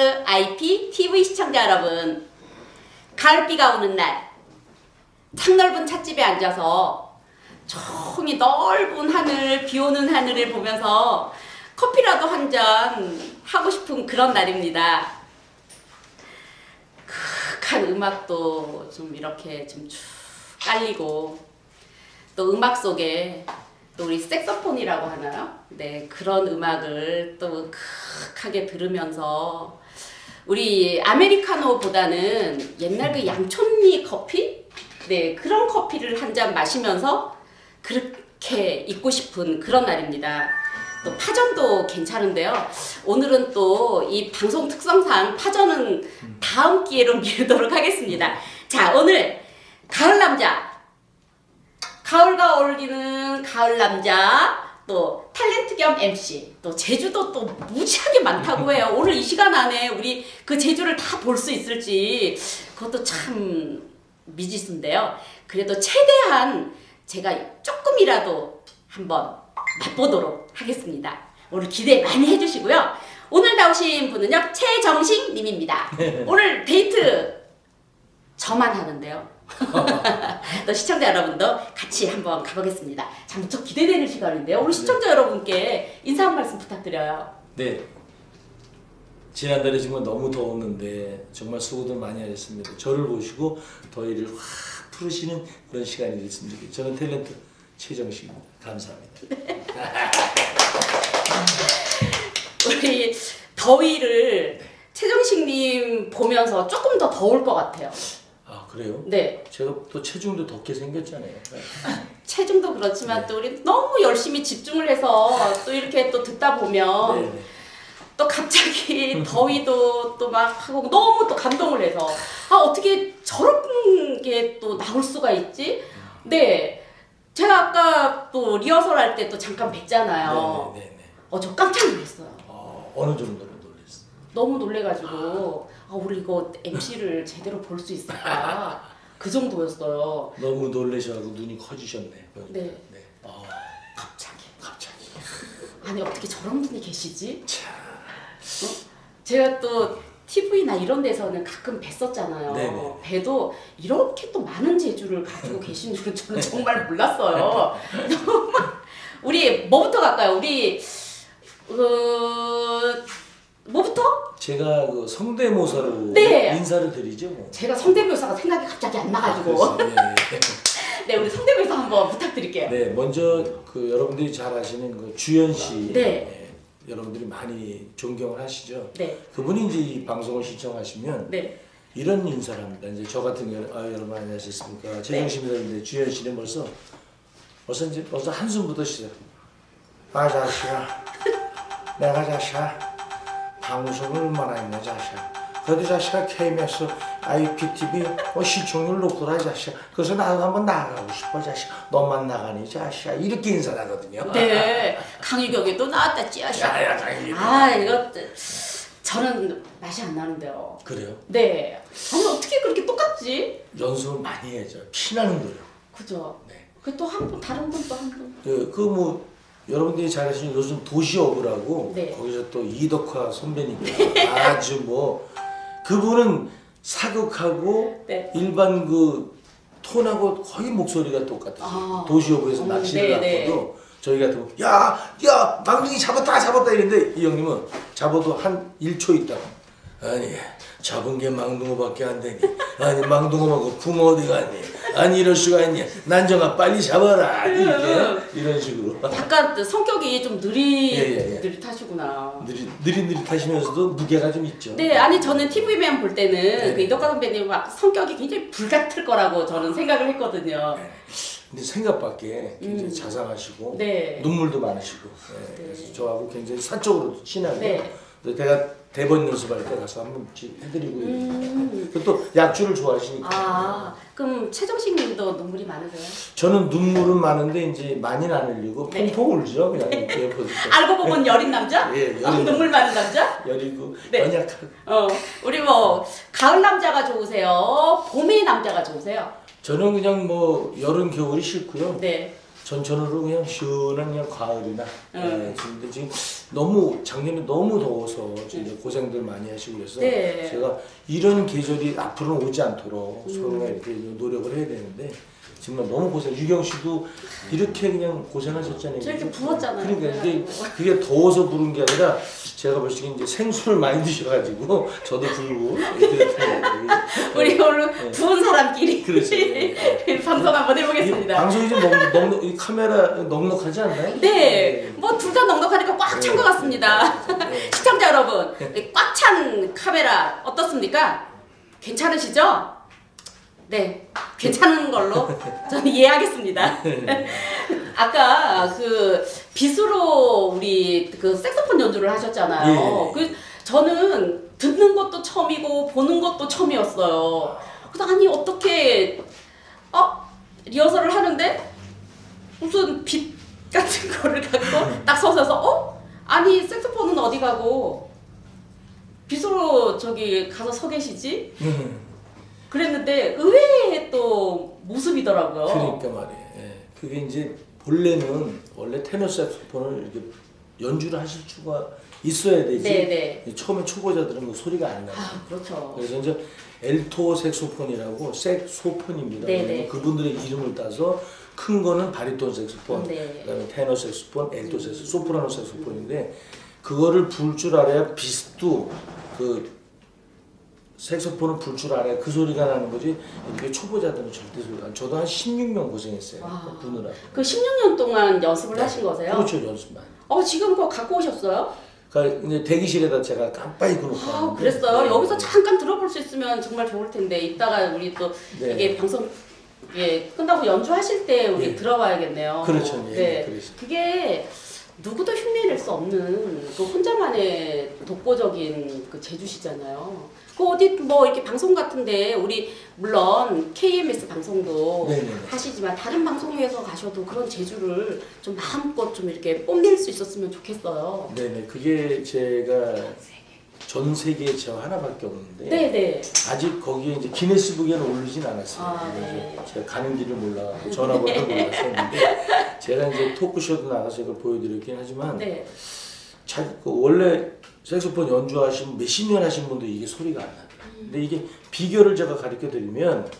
SIP TV 시청자 여러분, 가을비가 오는 날, 창넓은 찻집에 앉아서 조용히 넓은 하늘, 비 오는 하늘을 보면서 커피라도 한 잔 하고 싶은 그런 날입니다. 극한 음악도 좀 이렇게 좀쭉 깔리고 또 음악 속에 또 우리 색소폰이라고 하나요? 네 그런 음악을 또 극하게 들으면서 우리 아메리카노보다는 옛날 그 양촌리 커피? 네 그런 커피를 한 잔 마시면서 그렇게 있고 싶은 그런 날입니다. 또 파전도 괜찮은데요. 오늘은 또 이 방송 특성상 파전은 다음 기회로 미루도록 하겠습니다. 자, 오늘 가을 남자. 가을과 어울리는 가을 남자. 또 탤런트 겸 MC. 또 제주도 또 무지하게 많다고 해요. 오늘 이 시간 안에 우리 그 제주를 다 볼 수 있을지 그것도 참 미지수인데요. 그래도 최대한 제가 조금이라도 한번 맛보도록 하겠습니다. 오늘 기대 많이 해주시고요. 오늘 나오신 분은요 최정식 님입니다. 오늘 데이트 저만 하는데요. 또 시청자 여러분도 같이 한번 가보겠습니다. 참 무척 기대되는 시간인데요. 우리 시청자 여러분께 인사 한 말씀 부탁드려요. 네. 지난달에 정말 너무 더웠는데 정말 수고들 많이 하셨습니다. 저를 보시고 더위를 확 풀으시는 그런 시간이 됐으면 좋겠습니다. 저는 탤런트 최정식입니다. 감사합니다. 우리 더위를 최정식님 보면서 조금 더 더울 것 같아요. 아 그래요? 네. 제가 또 체중도 덥게 생겼잖아요. 체중도 그렇지만 또 우리 너무 열심히 집중을 해서 또 이렇게 또 듣다 보면 네, 네. 또 갑자기 더위도 또 막 하고 너무 또 감동을 해서 아 어떻게 저런 게 또 나올 수가 있지? 네. 제가 아까 또 리허설 할 때 또 잠깐 뵀잖아요. 네, 네, 네. 어 저 깜짝 놀랐어요. 어, 어느 정도로 놀랐어요? 너무 놀래가지고 아 우리 이거 MC를 제대로 볼 수 있을까 그 정도였어요. 너무 놀라셔가지고 눈이 커지셨네. 네. 네. 어, 갑자기 갑자기. 아니 어떻게 저런 분이 계시지? 참. 제가 또 TV나 이런 데서는 가끔 뵀었잖아요. 네네. 봬도 이렇게 또 많은 재주를 가지고 계신 줄은 저는 정말 몰랐어요. 우리 뭐부터 갈까요? 우리 어? 제가 그 성대모사로 네. 인사를 드리죠. 뭐. 제가 성대묘사가 생각이 갑자기 안 나가지고 그렇습니다. 네. 네 우리 성대묘사 한번 부탁드릴게요. 네, 먼저 그 여러분들이 잘 아시는 그 주연 씨, 네. 예, 여러분들이 많이 존경을 하시죠. 네, 그분이 이제 이 방송을 시청하시면 네, 이런 인사를 합니다. 이제 저 같은 경우, 아 여러분 안녕하셨습니까? 최정심이라는데 주연 씨는 벌써 벌써 이제 벌써 한숨부터 시작. 아 자식아, 내가 자식아 방송을 얼마나 했냐 자식아. 그래도 자식아 KBS, IPTV 뭐 시청률 높구나 자식아. 그래서 나도 한번 나가고 싶어 자식아. 너만 나가니 자식아. 이렇게 인사를 하거든요. 네. 강유경에도 나왔다 찌아샤. 야야 당연히. 아 이거 저는 맛이 안 나는데요. 그래요? 네. 아니 어떻게 그렇게 똑같지? 연습을 많이 해야죠. 피나는 노력. 그죠? 네. 그또한 분 다른 분 또 한 분. 그뭐 여러분들이 잘 아시는 요즘 도시어부라고 네. 거기서 또 이덕화 선배님께서 아주 뭐 그분은 사극하고 네. 일반 그 톤하고 거의 목소리가 똑같아요. 아. 도시어부에서 음, 낚시를 네, 하고도 저희 같으면 야야 망둥이 잡았다 잡았다 이랬는데 이 형님은 잡아도 한 1초 있다가 아니 잡은 게 망둥어밖에 안 되니 아니 망둥어하고 붕어 어디 갔니 아니 이럴 수가 있니 난정아 빨리 잡아라 이렇게 이런 식으로 약간 또 성격이 좀 느릿 예, 예, 예. 느릿하시구나. 느릿 느릿느릿 하시면서도 무게가 좀 있죠. 네, 아니 저는 TV만 볼 때는 네. 그 이덕화 선배님 막 성격이 굉장히 불같을 거라고 저는 생각을 했거든요. 근데 생각밖에 굉장히 음. 자상하시고 네. 눈물도 많으시고 예, 그래서 저하고 굉장히 사적으로 친하고 네. 그래서 제가 대본 연습할 때 가서 한번 해드리고 음. 또 약주를 좋아하시니까 아, 그럼 최정식 님도 눈물이 많으세요? 저는 눈물은 많은데 이제 많이는 안 흘리고 네. 퐁퐁 울죠 그냥 이렇게 보니까 알고 보면 여린 남자? 예, 여린 어, 눈물 많은 남자? 여리고 네. 연약하고 어, 우리 뭐 가을 남자가 좋으세요? 봄의 남자가 좋으세요? 저는 그냥 뭐 여름 겨울이 싫고요 네. 전천후로 그냥 시원한 그냥 가을이나 음. 예, 지금 근데 지금 너무 작년에 너무 더워서 이제 고생들 많이 하시고 그래서 네. 제가 이런 계절이 앞으로는 오지 않도록 음. 서로가 이렇게 노력을 해야 되는데 정말 너무 고생. 유경 씨도 이렇게 그냥 고생하셨잖아요. 저 이렇게 부었잖아요. 그러니까 이게 그게 더워서 부른 게 아니라 제가 있는 이제 생수를 많이 드셔가지고 저도 불고 이렇게. 우리 오늘 부은 사람끼리 그렇죠. 네. 방송 한번 이 해보겠습니다. 방송이 좀 넉, 넉, 이 카메라 넉넉하지 않나요? 네, 뭐 둘 다 넉넉하니까 꽉 찬 것 같습니다. 네. 시청자 여러분, 꽉 찬 카메라 어떻습니까? 괜찮으시죠? 네, 괜찮은 걸로 저는 이해하겠습니다. 아까 그 빗으로 우리 그 색소폰 연주를 하셨잖아요. 예. 그 저는 듣는 것도 처음이고 보는 것도 처음이었어요. 그래서 아니 어떻게 어 리허설을 하는데 무슨 빛 같은 거를 갖고 딱 서서서 어 아니 색소폰은 어디 가고 빗으로 저기 가서 서 계시지? 음, 그랬는데 의외의 또 모습이더라고요. 그러니까 말이에요. 예. 그게 이제 본래는 원래 테너 색소폰을 이렇게 연주를 하실 수가 있어야 되지. 네네. 처음에 초보자들은 그 소리가 안 나요. 아 그렇죠. 그래서 이제 엘토 색소폰이라고 색소폰입니다. 네네. 그러면 그분들의 이름을 따서 큰 거는 바리톤 색소폰, 네. 그다음에 테너 색소폰, 엘토 색소폰, 소프라노 색소폰인데 그거를 불 줄 알아야 비스도 그 색소폰을 불줄 알아야 그 소리가 나는 거지. 이렇게 초보자들은 절대 소리가 안. 저도 한 16년 고생했어요. 와. 부느라. 그 16년 동안 연습을 하신 거세요? 그렇죠 연습만. 어 지금 그거 갖고 오셨어요? 그러니까 이제 대기실에다 제가 깜빡이 그놓고 아 그랬어요. 네. 여기서 잠깐 들어볼 수 있으면 정말 좋을 텐데 이따가 우리 또 네. 이게 방송 예 끝나고 연주하실 때 우리 네. 들어봐야겠네요. 그렇죠. 예, 네. 그렇죠. 그게 누구도 흉내낼 수 없는 그 혼자만의 독보적인 그 재주시잖아요. 그 어디 뭐 이렇게 방송 같은데 우리 물론 KMS 방송도 네네네. 하시지만 다른 방송에서 가셔도 그런 재주를 좀 마음껏 좀 이렇게 뽐낼 수 있었으면 좋겠어요. 네네 그게 제가 전 세계에 저 하나밖에 없는데 네네. 아직 거기에 이제 기네스북에는 오르진 않았어요. 아, 네. 제가 가는 길을 몰라갖고 전화번호를 몰랐었는데 제가 이제 토크쇼도 나가서 이걸 보여드렸긴 하지만 네. 자, 그 원래 색소폰 연주하신 몇십 년 하신 분도 이게 소리가 안 나요. 근데 이게 비결을 제가 가르쳐 드리면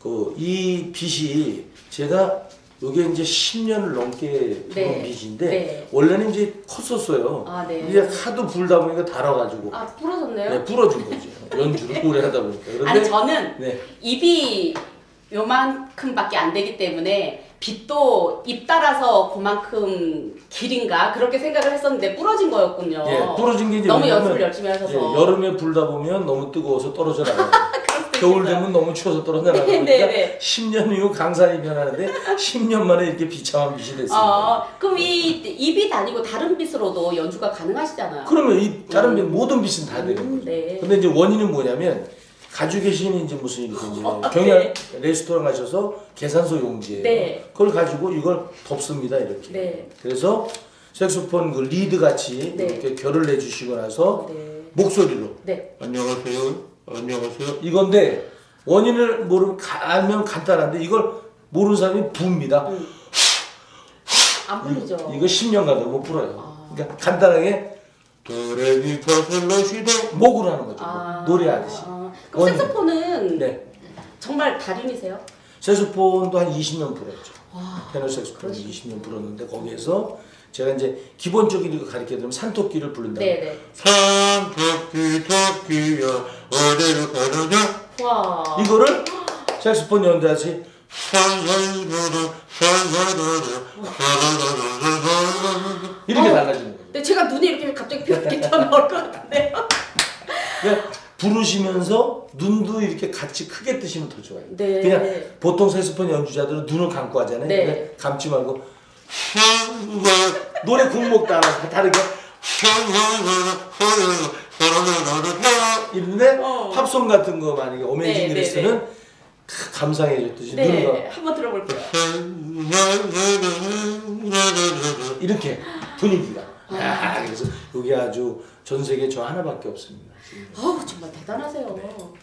그 이 빛이 제가 이게 이제 10년을 넘게 네. 빛인데 네. 원래는 이제 컸었어요. 아, 네. 이제 하도 불다 보니까 달아가지고 아 부러졌네요. 네, 부러진 거죠. 연주를 오래 하다 보니까. 그런데 아니 저는 네. 입이 요만큼밖에 안 되기 때문에 빛도 입 따라서 그만큼 길인가 그렇게 생각을 했었는데 부러진 거였군요. 예, 부러진 게 이제 너무 왜냐면, 연습을 열심히 하셔서. 예, 여름에 불다 보면 너무 뜨거워서 떨어져 나가요. 겨울 되면 너무 추워서 떨어져 나가고 네, 그러니까 네. 10년 이후 강산이 변하는데 10년 만에 이렇게 비참한 빛이 됐습니다. 아, 그럼 이 입이 다니고 다른 빛으로도 연주가 가능하시잖아요. 그러면 이 다른 빛 모든 빛은 다 되는 음, 거죠. 네. 근데 이제 원인은 뭐냐면 가지고 계시는 이제 무슨 이렇게 어, 네. 레스토랑 가셔서 계산서 용지예요. 네. 그걸 가지고 이걸 덮습니다 이렇게. 네. 그래서 색소폰 그 리드 같이 네. 이렇게 결을 내주시고 나서 네. 목소리로 네. 안녕하세요. 안녕하세요. 이건데 원인을 모르면 가- 알면 간단한데 이걸 모르는 사람이 붑니다. 음. 안 풀리죠. 이거 10년 가도 못 풀어요. 아. 그러니까 간단하게 도레미 파솔라시도 목으로 하는 거죠. 아, 노래하듯이. 아, 그럼 원인. 색소폰은 네. 정말 달인이세요? 색소폰도 한 20년 불었죠. 와. 테너 색소폰 그러시- 20년 불었는데 거기에서 제가 이제 기본적인 거 가르쳐 드리면 산토끼를 부른다. 네 네. 산토끼 토끼야 어디로 가느냐? 와. 이거를 색소폰 연주하시 이렇게 달라지는 거예요. 근데 제가 눈이 이렇게 갑자기 이렇게 더 나올 것 같은데요. 그러니까 부르시면서 눈도 이렇게 같이 크게 뜨시면 더 좋아요. 네. 그냥 보통 색소폰 연주자들은 눈을 감고 하잖아요. 네. 근데 감지 말고 노래 곡목 따라 다르게 이런데 어. 팝송 같은 거 만약에 네, 어메이징 네, 그레스는 감상해 줬듯이 네. 한번 들어볼게요. 이렇게 분위기가 아, 그래서 여기 아주 전 세계 저 하나밖에 없습니다. 어우 정말 대단하세요.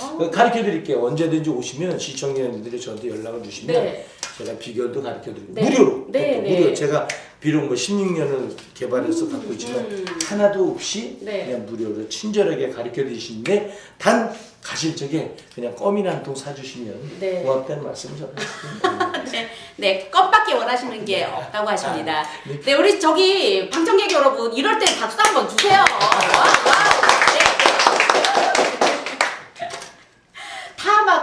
아우. 가르쳐 드릴게요. 언제든지 오시면 시청자님들이 저한테 연락을 주시면 네. 제가 비결도 가르쳐 드리고 네. 무료로 네, 또 네. 무료 제가 비록 뭐 16년을 개발해서 갖고 있지만 음. 하나도 없이 네. 그냥 무료로 친절하게 가르쳐 드리시는데 단 가실 적에 그냥 껌이나 한 통 사주시면 네. 고맙다는 말씀 전해드립니다. 네, 네, 껌밖에 원하시는 게 없다고 하십니다. 네. 네, 우리 저기 방청객 여러분 이럴 때 박수 한번 주세요. 와, 다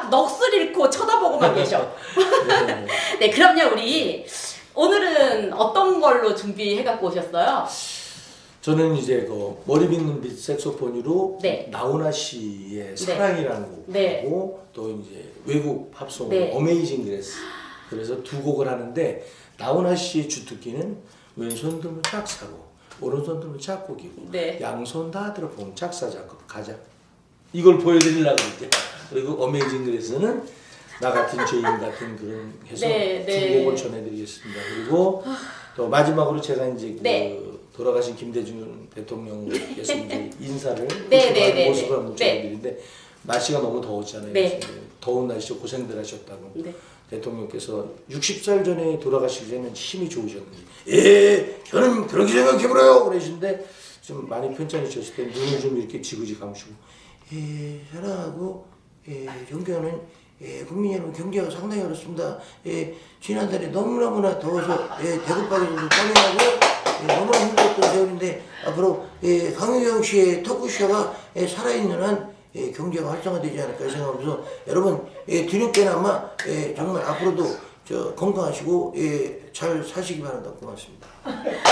막 넋을 잃고 쳐다보고만 계셔. 네, 네. 네, 그럼요 우리 오늘은 어떤 걸로 준비해 갖고 오셨어요? 저는 이제 그 머리 빗는 빛 색소폰으로 네. 나훈아 씨의 사랑이라는 곡하고 네. 또 이제 외국 팝송 네. 어메이징 그레스 그래서 두 곡을 하는데 나훈아 씨의 주특기는 왼손 들면 짝사고 오른손 들면 작곡이고 네. 양손 다 들어보면 작사 작곡 가자 이걸 보여드리려고 이제 그리고 어메이징 그레스는 나 같은 죄인 같은 그런 해서 네, 두 네. 곡을 전해드리겠습니다 그리고 또 마지막으로 제가 이제 그 네. 돌아가신 김대중 대통령께서 이제 인사를 네, 네, 네, 모습을 네. 한번 전해드리는데 날씨가 너무 더웠잖아요. 네. 더운 날씨에 고생들 하셨다고 네. 대통령께서 60살 전에 돌아가시기 전에는 힘이 좋으셨는지 예 저는 그렇게 생각해보래요 그러시는데 좀 많이 편찮으셨을 때 눈을 좀 이렇게 지그지 감으시고 예 사랑하고 예 존경하는 예, 국민 여러분 경제가 상당히 어렵습니다. 예, 지난달에 너무너무나 더워서 예, 대구박에서 떠나고 예, 너무나 힘들었던 세월인데 앞으로 예, 강유경 씨의 토크쇼가 예, 살아있는 한 예, 경제가 활성화되지 않을까 생각하면서 여러분 예, 뒤늦게나마 예, 정말 앞으로도 저 건강하시고 예, 잘 사시기 바랍니다. 고맙습니다.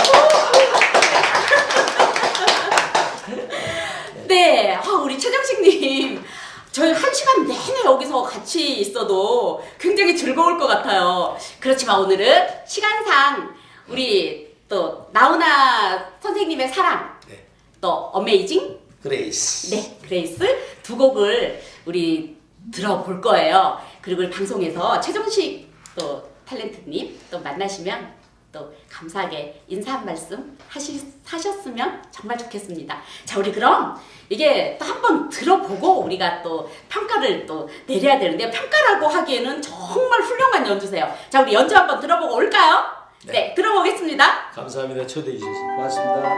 네, 아, 우리 최정식님. 저희 한 시간 내내 여기서 같이 있어도 굉장히 즐거울 것 같아요. 그렇지만 오늘은 시간상 우리 또 나훈아 선생님의 사랑, 네. 또 어메이징, 그레이스. 네, 그레이스 두 곡을 우리 들어볼 거예요. 그리고 방송에서 최정식 또 탤런트님 또 만나시면 또 감사하게 인사 한 말씀 하시, 하셨으면 정말 좋겠습니다. 자, 우리 그럼 이게 또 한번 들어보고 우리가 또 평가를 또 내려야 되는데 평가라고 하기에는 정말 훌륭한 연주세요. 자, 우리 연주 한번 들어보고 올까요? 네, 들어보겠습니다. 감사합니다. 초대해 주셔서 고맙습니다.